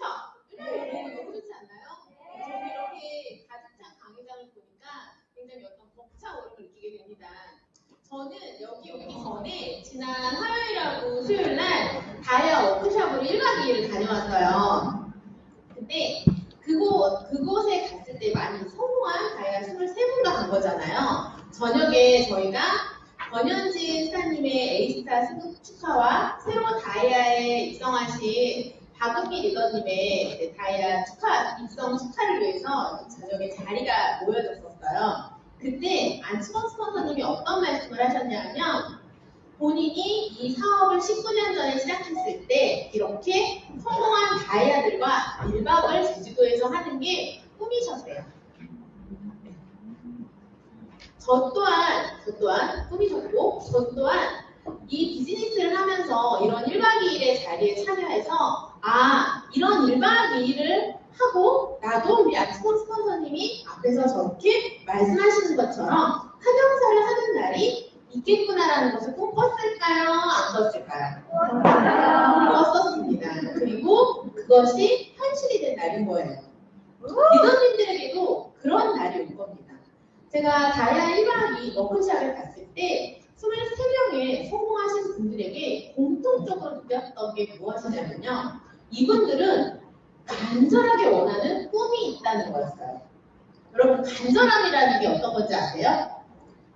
그쵸? 은혜를 너무 좋지 않나요? 저는 이렇게 가득 찬 강의장을 보니까 굉장히 어떤 벅차오름을 느끼게 됩니다. 저는 여기 오기 전에 지난 화요일하고 수요일날 다이아 워크숍으로 1박 2일을 다녀왔어요. 근데 그곳에 갔을 때 많이 성공한 다이아 23분과 간 거잖아요. 저녁에 저희가 권현진 스타님의 에이스타 승급 축하와 새로 다이아에 입성하신 박은미 리더님의 다이아 축하, 입성 축하를 위해서 저녁에 자리가 모여졌었어요. 그때 안치범 스폰서님이 어떤 말씀을 하셨냐면 본인이 이 사업을 19년 전에 시작했을 때 이렇게 성공한 다이아들과 일박을 제주도에서 하는 게 꿈이셨대요. 저 또한, 저 또한 꿈이셨고, 저 또한 이 비즈니스를 하면서 이런 1박 2일의 자리에 참여해서 아, 이런 1박 2일을 하고 나도 우리 아치콘 스폰서님이 앞에서 저렇게 말씀하시는 것처럼 한영사를 하는 날이 있겠구나라는 것을 꿈꿨을까요? 안 꿨을까요? 꿨었습니다. 그리고 그것이 현실이 된 날인 거예요. 리더님들에게도 그런 날이 올 겁니다. 제가 다이아 1박 2일 워크샵을 갔을 때 23명의 성공하신 분들에게 공통적으로 느꼈던 게 무엇이냐면요. 이분들은 간절하게 원하는 꿈이 있다는 거였어요. 여러분, 간절함이라는 게 어떤 건지 아세요?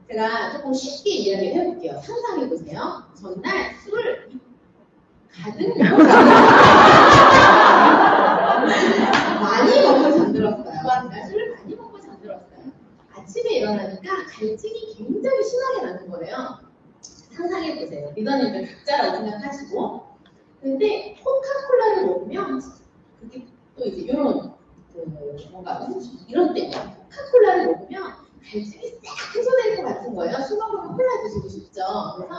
제가 조금 쉽게 이야기를 해볼게요. 상상해보세요. 전날 술을 가득 많이 먹고 잠들었어요. 그러니까 술을 많이 먹고 잠들었어요. 아침에 일어나니까 갈증이 굉장히 심하게 나는 거예요. 상상해보세요. 리더님들 각자라고 생각하시고. 근데 코카콜라를 먹으면 그게 또 이제 이런 그 뭔가 이런 때 코카콜라를 먹으면 갈증이 싹 해소될 것 같은 거예요. 술 먹으면 콜라 드시고 싶죠. 그래서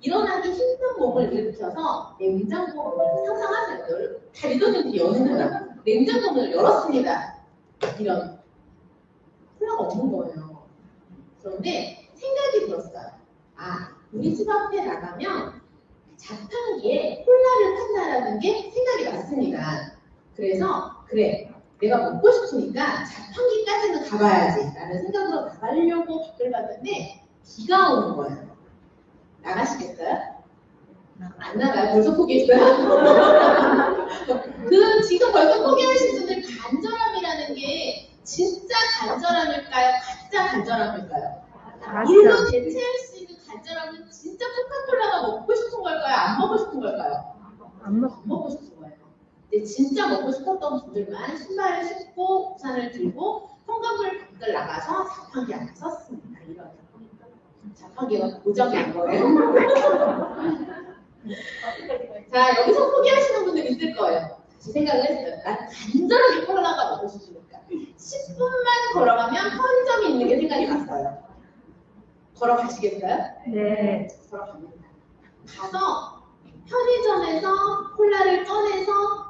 일어나기 힘든 몸을 일으켜서 냉장고 문을 상상하세요. 열- 다 리더님들이 여는 거야. 냉장고 문을 열었습니다. 이런 콜라가 없는 거예요. 그런데 생각이 들었어요. 아, 우리 집 앞에 나가면 자판기에 콜라를 판다라는 게 생각이 났습니다. 그래서 그래 내가 먹고 싶으니까 자판기까지는 가봐야지 라는 생각으로 나가려고 밖을 봤는데 비가 오는 거예요. 나가시겠어요? 안 나가요? 벌써 포기했어요? 그 지금 벌써 포기하신 분들 간절함이라는 게 진짜 간절함일까요? 가짜 간절함일까요? 물로 대체할 수 있는 간절함은 진짜 코카콜라가 먹고 싶은 걸까요? 안 먹고 싶은 걸까요? 안 먹. 안 먹고 싶은 거예요. 근데 진짜 먹고 싶었던 분들만 신발을 신고 우산을 들고 현관문을 밖을 나가서 자판기 앞에 섰습니다. 이런 자판기가 고정인 거예요. 자 여기서 포기하시는 분들 있을 거예요. 다시 생각을 했어요. 난 간절하게 콜라가 먹고 싶으니까 10분만 걸어가면 편의점이 있는 게 생각이 났어요. 걸어가시겠어요? 네. 걸어갑니다. 가서 편의점에서 콜라를 꺼내서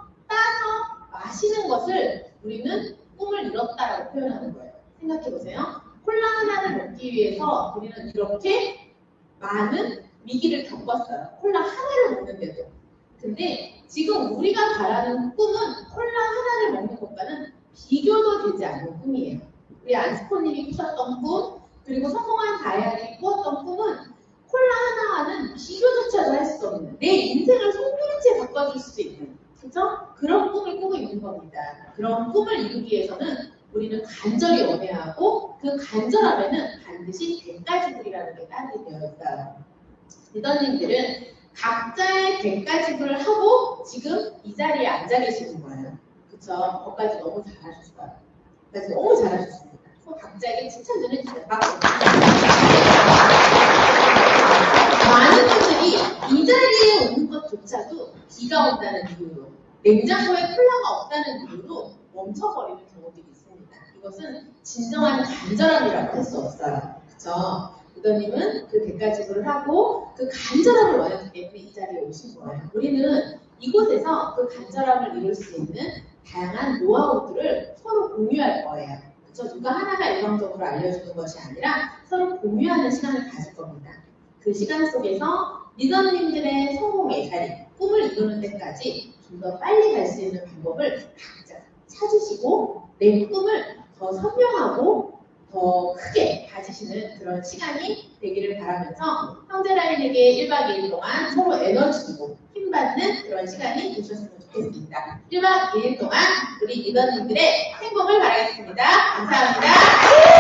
마시는 것을 우리는 꿈을 이뤘다라고 표현하는 거예요. 생각해 보세요. 콜라 하나를 먹기 위해서 우리는 이렇게 많은 위기를 겪었어요. 콜라 하나를 먹는데도. 근데 지금 우리가 바라는 꿈은 콜라 하나를 먹는 것과는 비교도 되지 않는 꿈이에요. 우리 안스코님이 꾸셨던 꿈, 그리고 성공한 다이아들이 꾸었던 꿈은 콜라 하나와는 비교조차도 할 수 없는 내 인생을 송두리째 바꿔줄 수 있는 그죠? 그런 꿈을 꾸고 있는 겁니다. 그런 꿈을 이루기 위해서는 우리는 간절히 원해야 하고 그 간절함에는 반드시 대가지불이라는 게 따르게 되어 있어요. 리더님들은 각자의 대가지불을 하고 지금 이 자리에 앉아 계시는 거예요. 그쵸? 거기까지 너무 잘하셨어요. 거기까지 너무 잘하셨습니다. 각자에게 칭찬 좀 해주세요. 박수. 많은 분들이 이 자리에 오는 것조차도 비가 온다는 이유로 냉장고에 콜라가 없다는 이유로 멈춰버리는 경우들이 있습니다. 이것은 진정한 간절함이라고 할 수 없어요. 그쵸? 리더님은 그 대가지불을 하고 그 간절함을 원했기 때문에 이 자리에 오신 거예요. 우리는 이곳에서 그 간절함을 이룰 수 있는 다양한 노하우들을 서로 공유할 거예요. 그쵸? 누가 하나가 일방적으로 알려주는 것이 아니라 서로 공유하는 시간을 가질 겁니다. 그 시간 속에서 리더님들의 성공의 자리, 꿈을 이루는 데까지 좀 더 빨리 갈 수 있는 방법을 각자 찾으시고 내 꿈을 더 선명하고 더 크게 가지시는 그런 시간이 되기를 바라면서 형제라인에게 1박 2일 동안 서로 에너지 주고 힘받는 그런 시간이 되셨으면 좋겠습니다. 1박 2일 동안 우리 리더님들의 행복을 바라겠습니다. 감사합니다.